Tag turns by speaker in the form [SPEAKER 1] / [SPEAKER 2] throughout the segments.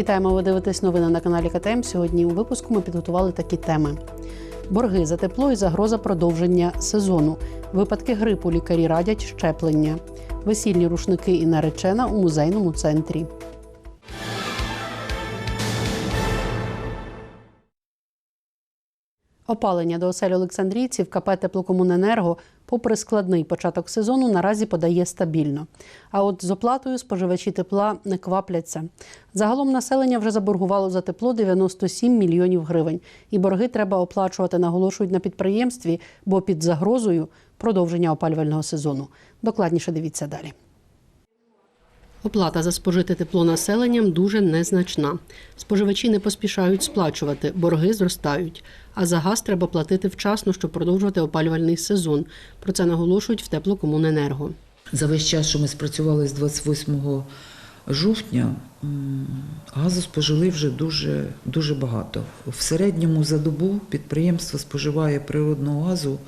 [SPEAKER 1] Вітаємо! Ви дивитесь новини на каналі КТМ. Сьогодні у випуску ми підготували такі теми: борги за тепло і загроза продовження сезону. Випадки грипу лікарі радять щеплення, весільні рушники і наречена у музейному центрі. Опалення до осель Олександрійців КП «Теплокомуненерго» попри складний початок сезону наразі подає стабільно. А от з оплатою споживачі тепла не квапляться. Загалом населення вже заборгувало за тепло 97 мільйонів гривень. І борги треба оплачувати, наголошують на підприємстві, бо під загрозою продовження опалювального сезону. Докладніше дивіться далі. Оплата за спожите тепло населенням дуже незначна. Споживачі не поспішають сплачувати, борги зростають. А за газ треба платити вчасно, щоб продовжувати опалювальний сезон. Про це наголошують в теплокомуненерго.
[SPEAKER 2] За весь час, що ми спрацювали з 28 жовтня, газу спожили вже дуже, дуже багато. В середньому за добу підприємство споживає природного газу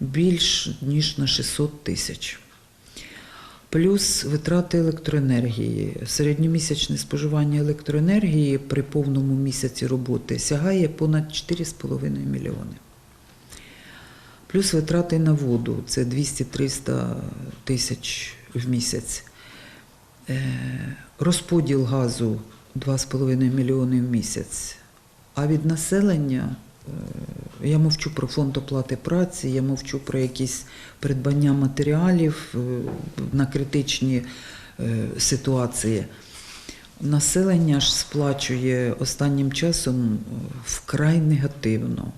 [SPEAKER 2] більш ніж на 600 тисяч. Плюс витрати електроенергії. Середньомісячне споживання електроенергії при повному місяці роботи сягає понад 4,5 мільйони. Плюс витрати на воду це 200-300 тисяч в місяць. Е, Розподіл газу 2,5 мільйони в місяць. А від населення я мовчу про фонд оплати праці, я мовчу про якісь придбання матеріалів е, на критичні е, ситуації. Населення ж сплачує останнім часом е, вкрай негативно.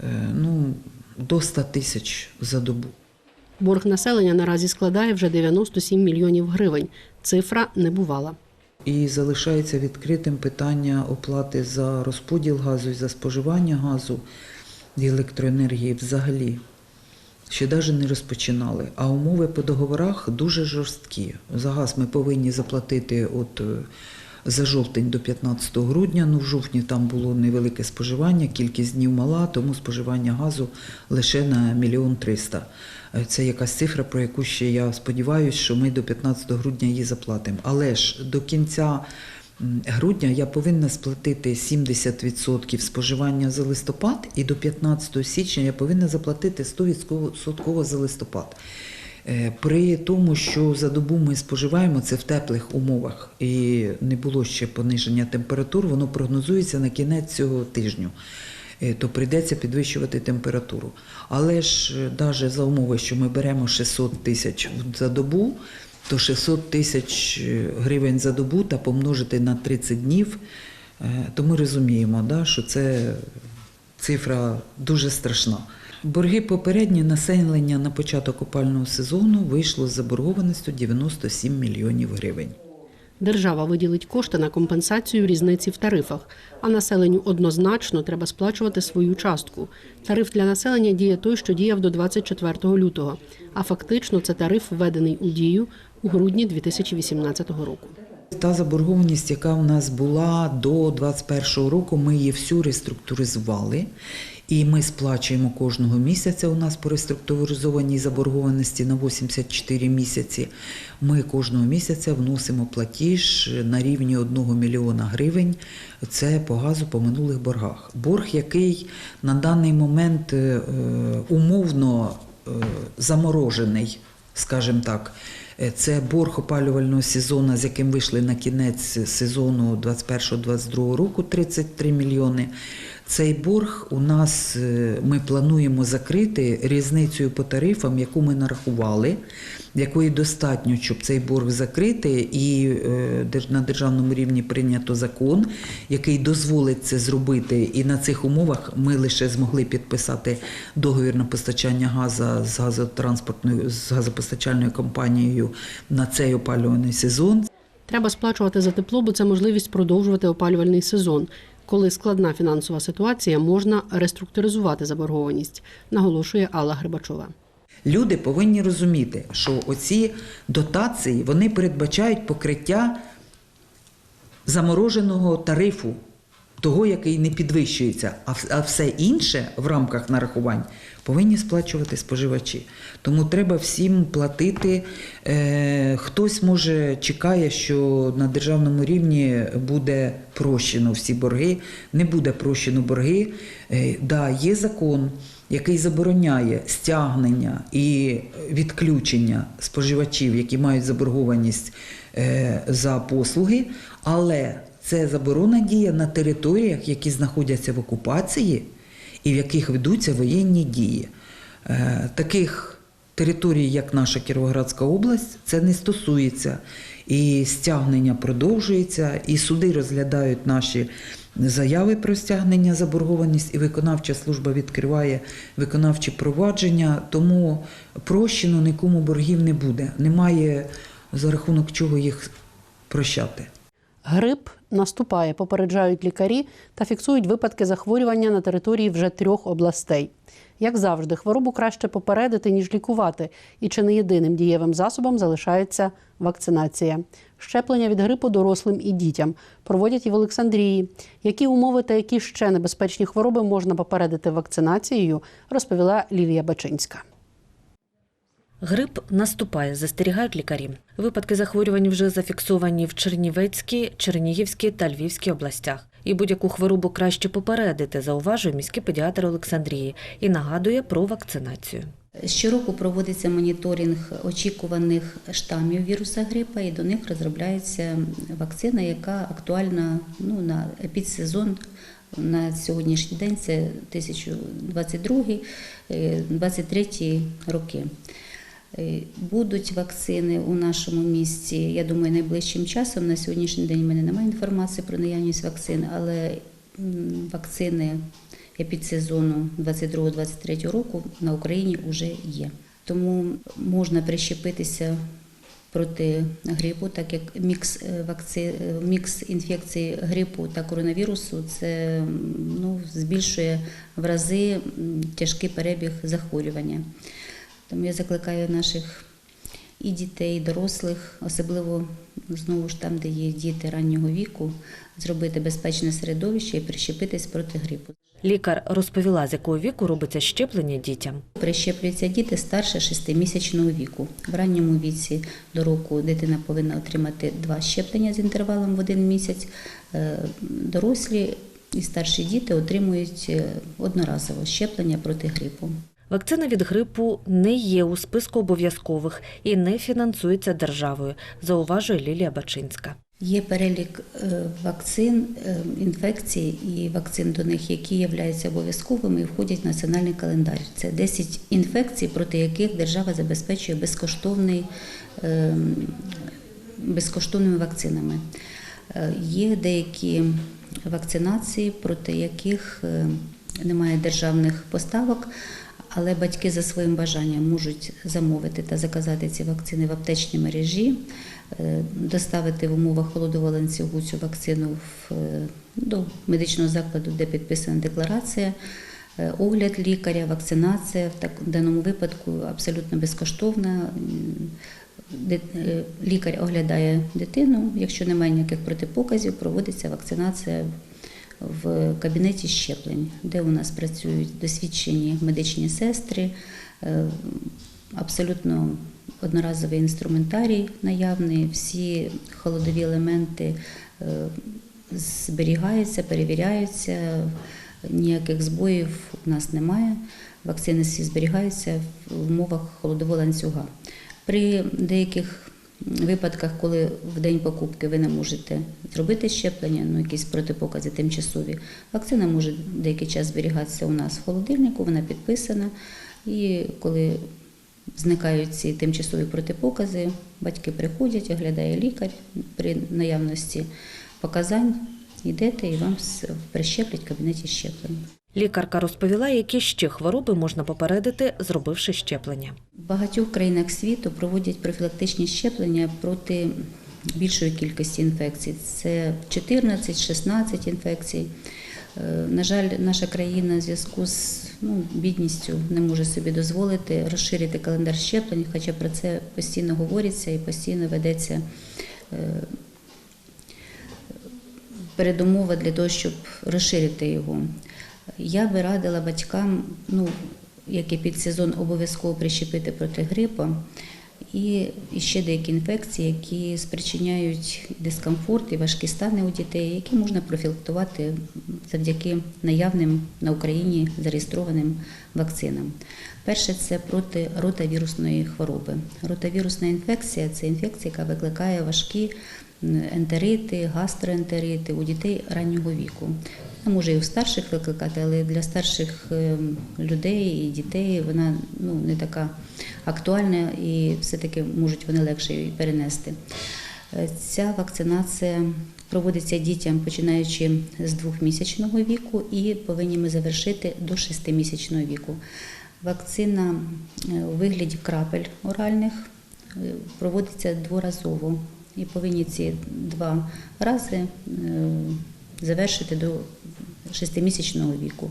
[SPEAKER 2] Е, Ну, до 100 тисяч за добу.
[SPEAKER 1] Борг населення наразі складає вже 97 мільйонів гривень. Цифра не бувала.
[SPEAKER 2] І залишається відкритим питання оплати за розподіл газу і за споживання газу і електроенергії взагалі. Ще навіть не розпочинали. А умови по договорах дуже жорсткі. За газ ми повинні заплатити от е, за жовтень до 15 грудня. Ну, в жовтні там було невелике споживання, кількість днів мала, тому споживання газу лише на мільйон триста. Е, Це якась цифра, про яку ще я сподіваюся, що ми до 15 грудня її заплатимо. Але ж до кінця грудня я повинна сплатити 70% споживання за листопад, і до 15 січня я повинна заплатити 100% за листопад. Е, При тому, що за добу ми споживаємо це в теплих умовах, і не було ще пониження температур, воно прогнозується на кінець цього тижню. Е, То прийдеться підвищувати температуру. Але ж навіть за умови, що ми беремо 600 тисяч за добу, то 600 тисяч е, гривень за добу та помножити на 30 днів, е, то ми розуміємо, що це цифра дуже страшна. Борги попередні населення на початок опального сезону вийшло з заборгованістю 97 мільйонів гривень.
[SPEAKER 1] Держава виділить кошти на компенсацію різниці в тарифах, а населенню однозначно треба сплачувати свою частку. Тариф для населення діє той, що діяв до 24 лютого. А фактично це тариф введений у дію у грудні 2018 року.
[SPEAKER 2] Та заборгованість, яка у нас була до 2021 року, ми її всю реструктуризували. І ми сплачуємо кожного місяця. У нас по реструктуризованій заборгованості на 84 місяці. Ми кожного місяця вносимо платіж на рівні 1 мільйона гривень. Це по газу по минулих боргах. Борг, який на даний момент е, умовно е, заморожений, скажімо так. Е, Це борг опалювального сезону, з яким вийшли на кінець сезону 21-22 року 33 мільйони. Цей борг у нас е, ми плануємо закрити різницею по тарифам, яку ми нарахували, якої достатньо, щоб цей борг закрити, і е, на державному рівні прийнято закон, який дозволить це зробити. І на цих умовах ми лише змогли підписати договір на постачання газу з газотранспортною з газопостачальною компанією на цей опалювальний сезон.
[SPEAKER 1] Треба сплачувати за тепло, бо це можливість продовжувати опалювальний сезон. Коли складна фінансова ситуація, можна реструктуризувати заборгованість, наголошує Алла Грибачова.
[SPEAKER 2] Люди повинні розуміти, що оці дотації вони передбачають покриття замороженого тарифу того, який не підвищується, а все інше в рамках нарахувань повинні сплачувати споживачі. Тому треба всім платити. Е, Хтось може чекає, що на державному рівні буде прощено всі борги. Не буде прощено борги. Е, Да, є закон, який забороняє стягнення і відключення споживачів, які мають заборгованість е, за послуги, але це заборона діє на територіях, які знаходяться в окупації і в яких ведуться воєнні дії. Е, Таких територій, як наша Кіровоградська область, це не стосується. І стягнення продовжується, і суди розглядають наші заяви про стягнення заборгованість, і виконавча служба відкриває виконавчі провадження, тому прощено нікому боргів не буде. Немає за рахунок чого їх прощати.
[SPEAKER 1] Грип наступає, попереджають лікарі та фіксують випадки захворювання на території вже трьох областей. Як завжди, хворобу краще попередити, ніж лікувати, і чи не єдиним дієвим засобом залишається вакцинація. Щеплення від грипу дорослим і дітям проводять і в Олександрії. Які умови та які ще небезпечні хвороби можна попередити вакцинацією, розповіла Лілія Бачинська.
[SPEAKER 3] Грип наступає, застерігають лікарі. Випадки захворювань вже зафіксовані в Чернівецькій, Чернігівській та Львівській областях. І будь-яку хворобу краще попередити, зауважує міський педіатр Олександрії і нагадує про вакцинацію.
[SPEAKER 4] Щороку проводиться моніторинг очікуваних штамів віруса грипа, і до них розробляється вакцина, яка актуальна ну, на епідсезон на сьогоднішній день. Це 2022-2023 роки. Е, Будуть вакцини у нашому місті. Я думаю, найближчим часом. На сьогоднішній день в мене немає інформації про наявність вакцин, але вакцини епідсезону 22-23 року на Україні вже є. Тому можна прищепитися проти грипу, так як мікс е, вакци... е, мікс інфекції грипу та коронавірусу це ну, збільшує в рази тяжкий перебіг захворювання. Тому я закликаю наших і дітей, і дорослих, особливо знову ж там, де є діти раннього віку, зробити безпечне середовище і прищепитись проти грипу.
[SPEAKER 3] Лікар розповіла, з якого віку робиться щеплення дітям.
[SPEAKER 4] Прищеплюються діти старше 6-місячного віку. В ранньому віці до року дитина повинна отримати два щеплення з інтервалом в один місяць. Е, Дорослі і старші діти отримують е, одноразово щеплення проти грипу.
[SPEAKER 3] Вакцина від грипу не є у списку обов'язкових і не фінансується державою, зауважує Лілія Бачинська.
[SPEAKER 4] Є перелік е, вакцин, е, інфекцій і вакцин до них, які являються обов'язковими і входять в національний календар. Це 10 інфекцій, проти яких держава забезпечує безкоштовний, е, безкоштовними вакцинами. Є деякі вакцинації, проти яких немає державних поставок. Але батьки за своїм бажанням можуть замовити та заказати ці вакцини в аптечній мережі, е, доставити в умовах холодового ланцюгу цю вакцину е, до медичного закладу, де підписана декларація, е, огляд лікаря, вакцинація в даному випадку абсолютно безкоштовна. Лікар оглядає дитину. Якщо немає ніяких протипоказів, проводиться вакцинація в кабінеті щеплень, де у нас працюють досвідчені медичні сестри, е, абсолютно одноразовий інструментарій наявний, всі холодові елементи е, зберігаються, перевіряються, ніяких збоїв у нас немає. Вакцини всі зберігаються в умовах холодового ланцюга. При деяких випадках, коли в день покупки ви не можете зробити щеплення, ну якісь протипокази тимчасові, вакцина може деякий час зберігатися у нас в холодильнику, вона підписана. І коли зникають ці тимчасові протипокази, батьки приходять, оглядає лікар при наявності показань, йдете і вам прищеплять в кабінеті щеплень.
[SPEAKER 3] Лікарка розповіла, які ще хвороби можна попередити, зробивши щеплення.
[SPEAKER 4] В багатьох країнах світу проводять профілактичні щеплення проти більшої кількості інфекцій. Це 14-16 інфекцій. Е, На жаль, наша країна в зв'язку з ну, бідністю не може собі дозволити розширити календар щеплень, хоча про це постійно говориться і постійно ведеться е, передумова для того, щоб розширити його. Я би радила батькам, ну, як і під сезон, обов'язково прищепити проти грипу і ще деякі інфекції, які спричиняють дискомфорт і важкі стани у дітей, які можна профілактувати завдяки наявним на Україні зареєстрованим вакцинам. Перше це проти ротавірусної хвороби. Ротавірусна інфекція це інфекція, яка викликає важкі ентерити, гастроентерити у дітей раннього віку. Вона може і у старших викликати, але для старших ем, людей і дітей вона ну, не така актуальна і все-таки можуть вони легше її перенести. Е, Ця вакцинація проводиться дітям починаючи з двохмісячного віку і повинні ми завершити до шестимісячного віку. Вакцина е, у вигляді крапель оральних е, проводиться дворазово і повинні ці два рази е, завершити до шестимісячного віку.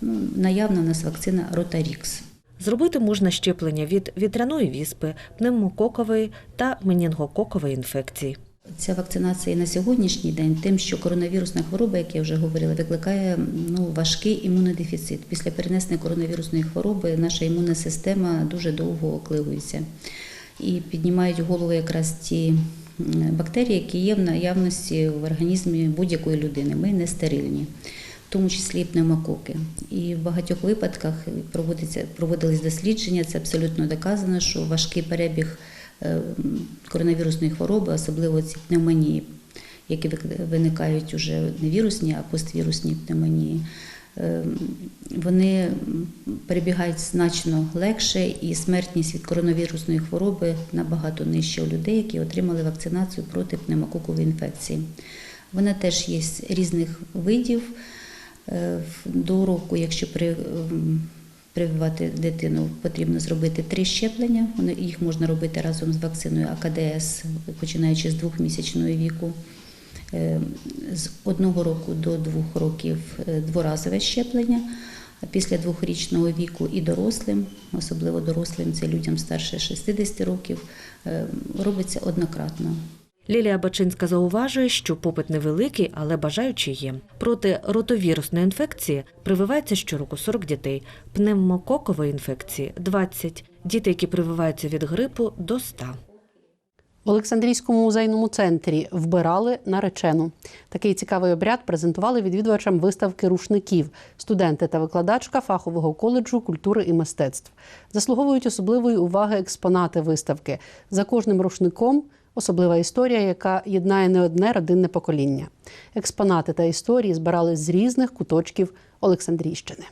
[SPEAKER 4] Ну, Наявна у нас вакцина Ротарікс.
[SPEAKER 3] Зробити можна щеплення від вітряної віспи, пневмококової та менінгококової інфекцій.
[SPEAKER 4] Ця вакцинація на сьогоднішній день, тим, що коронавірусна хвороба, як я вже говорила, викликає ну, важкий імунодефіцит. Після перенесення коронавірусної хвороби наша імунна система дуже довго окливується. І піднімають голову якраз ті бактерії, які є в наявності в організмі будь-якої людини. Ми не стерильні. В тому числі і пневмококи. І в багатьох випадках проводились дослідження, це абсолютно доказано, що важкий перебіг е, коронавірусної хвороби, особливо ці пневмонії, які виникають уже не вірусні, а поствірусні пневмонії, вони перебігають значно легше, і смертність від коронавірусної хвороби набагато нижча у людей, які отримали вакцинацію проти пневмококової інфекції. Вона теж є з різних видів. Е, До року, якщо при, прививати дитину, потрібно зробити три щеплення. Їх можна робити разом з вакциною АКДС, починаючи з двохмісячного віку. Е, З одного року до двох років е, дворазове щеплення, а після двохрічного віку і дорослим, особливо дорослим, це людям старше 60 років, е, робиться однократно.
[SPEAKER 3] Лілія Бачинська зауважує, що попит невеликий, але бажаючі є. Проти ротовірусної інфекції прививається щороку 40 дітей, пневмококової інфекції 20, діти, які прививаються від грипу до 100.
[SPEAKER 1] В Олександрійському музейному центрі вбирали наречену. Такий цікавий обряд презентували відвідувачам виставки рушників, студенти та викладачка фахового коледжу культури і мистецтв. Заслуговують особливої уваги експонати виставки. За кожним рушником особлива історія, яка єднає не одне родинне покоління. Експонати та історії збирали з різних куточків Олександрійщини.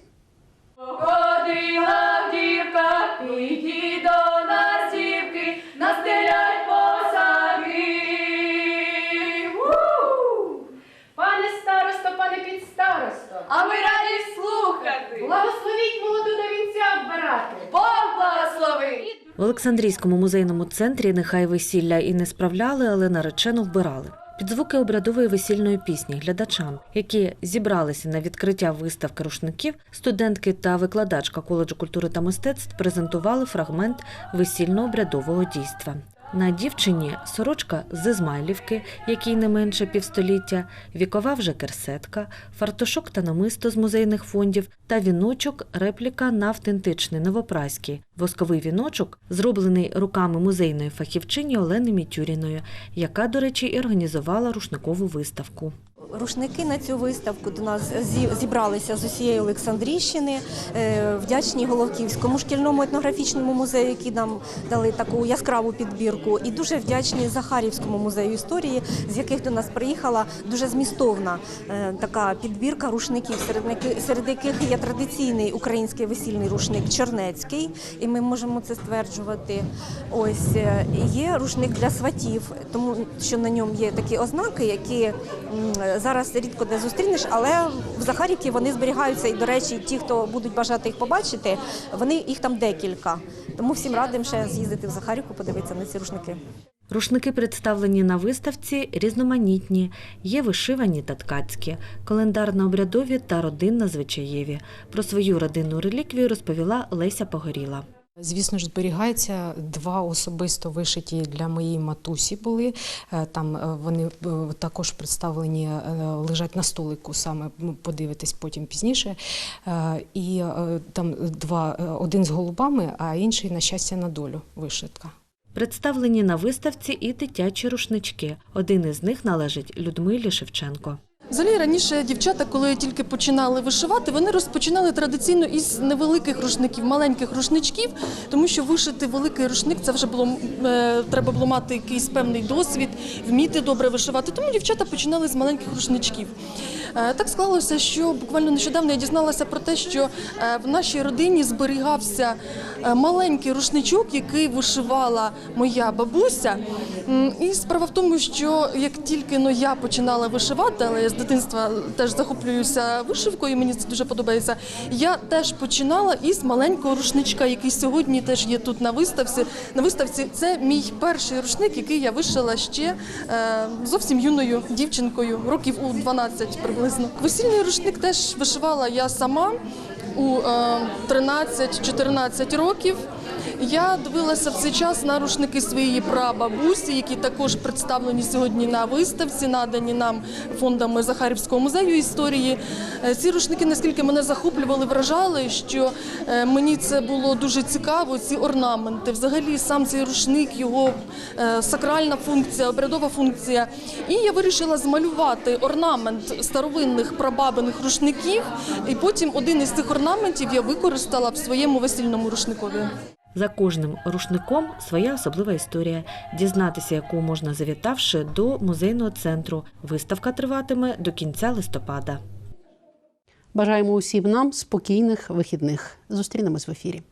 [SPEAKER 3] Олександрійському музейному центрі нехай весілля і не справляли, але наречену вбирали. Під звуки обрядової весільної пісні глядачам, які зібралися на відкриття виставки рушників, студентки та викладачка коледжу культури та мистецтв презентували фрагмент весільно-обрядового дійства. На дівчині сорочка з Ізмайлівки, якій не менше півстоліття, вікова вже керсетка, фартушок та намисто з музейних фондів та віночок репліка на автентичний новопраський. Восковий віночок зроблений руками музейної фахівчині Олени Мітюріної, яка, до речі, і організувала рушникову виставку.
[SPEAKER 5] Рушники на цю виставку до нас зі- зібралися з усієї Олександрійщини, е, вдячні Головківському шкільному етнографічному музею, які нам дали таку яскраву підбірку, і дуже вдячні Захарівському музею історії, з яких до нас приїхала дуже змістовна е, така підбірка рушників, серед яких, є традиційний український весільний рушник Чернецький, і ми можемо це стверджувати. Ось е, є рушник для сватів, тому що на ньому є такі ознаки, які зараз рідко де зустрінеш, але в Захарівці вони зберігаються. І, до речі, ті, хто будуть бажати їх побачити, вони їх там декілька. Тому всім радимо ще з'їздити в Захарівку, подивитися на ці рушники.
[SPEAKER 3] Рушники представлені на виставці різноманітні, є вишивані та ткацькі, календарно-обрядові та родинно-звичаєві. Про свою родинну реліквію розповіла Леся Погоріла.
[SPEAKER 6] Звісно ж, зберігається два особисто вишиті для моєї матусі були. Е, Там е, вони е, також представлені, лежать на столику, саме подивитись потім пізніше. І там два, один з голубами, а інший на щастя на долю вишитка.
[SPEAKER 3] Представлені на виставці і дитячі рушнички. Один із них належить Людмилі Шевченко.
[SPEAKER 7] Взагалі раніше дівчата, коли тільки починали вишивати, вони розпочинали традиційно із невеликих рушників, маленьких рушничків, тому що вишити великий рушник це вже було е, треба було мати якийсь певний досвід, вміти добре вишивати. Тому дівчата починали з маленьких рушничків. Е, так склалося, що буквально нещодавно я дізналася про те, що е, в нашій родині зберігався маленький рушничок, який вишивала моя бабуся. І справа в тому, що як тільки ну, я починала вишивати, але я з дитинства теж захоплююся вишивкою, мені це дуже подобається. Я теж починала із маленького рушничка, який сьогодні теж є тут на виставці. На виставці це мій перший рушник, який я вишила ще е, зовсім юною дівчинкою, років у 12 приблизно. Весільний рушник теж вишивала я сама у е, 13-14 років. Я дивилася в цей час на рушники своєї прабабусі, які також представлені сьогодні на виставці, надані нам фондами Захарівського музею історії. Е, Ці рушники, наскільки мене захоплювали, вражали, що е, мені це було дуже цікаво. Ці орнаменти, взагалі, сам цей рушник, його е, сакральна функція, обрядова функція. І я вирішила змалювати орнамент старовинних прабабиних рушників. І потім один із цих орнаментів я використала в своєму весільному рушникові.
[SPEAKER 3] За кожним рушником своя особлива історія. Дізнатися, яку можна завітавши до музейного центру. Виставка триватиме до кінця листопада.
[SPEAKER 1] Бажаємо усім нам спокійних вихідних. Зустрінемось в ефірі.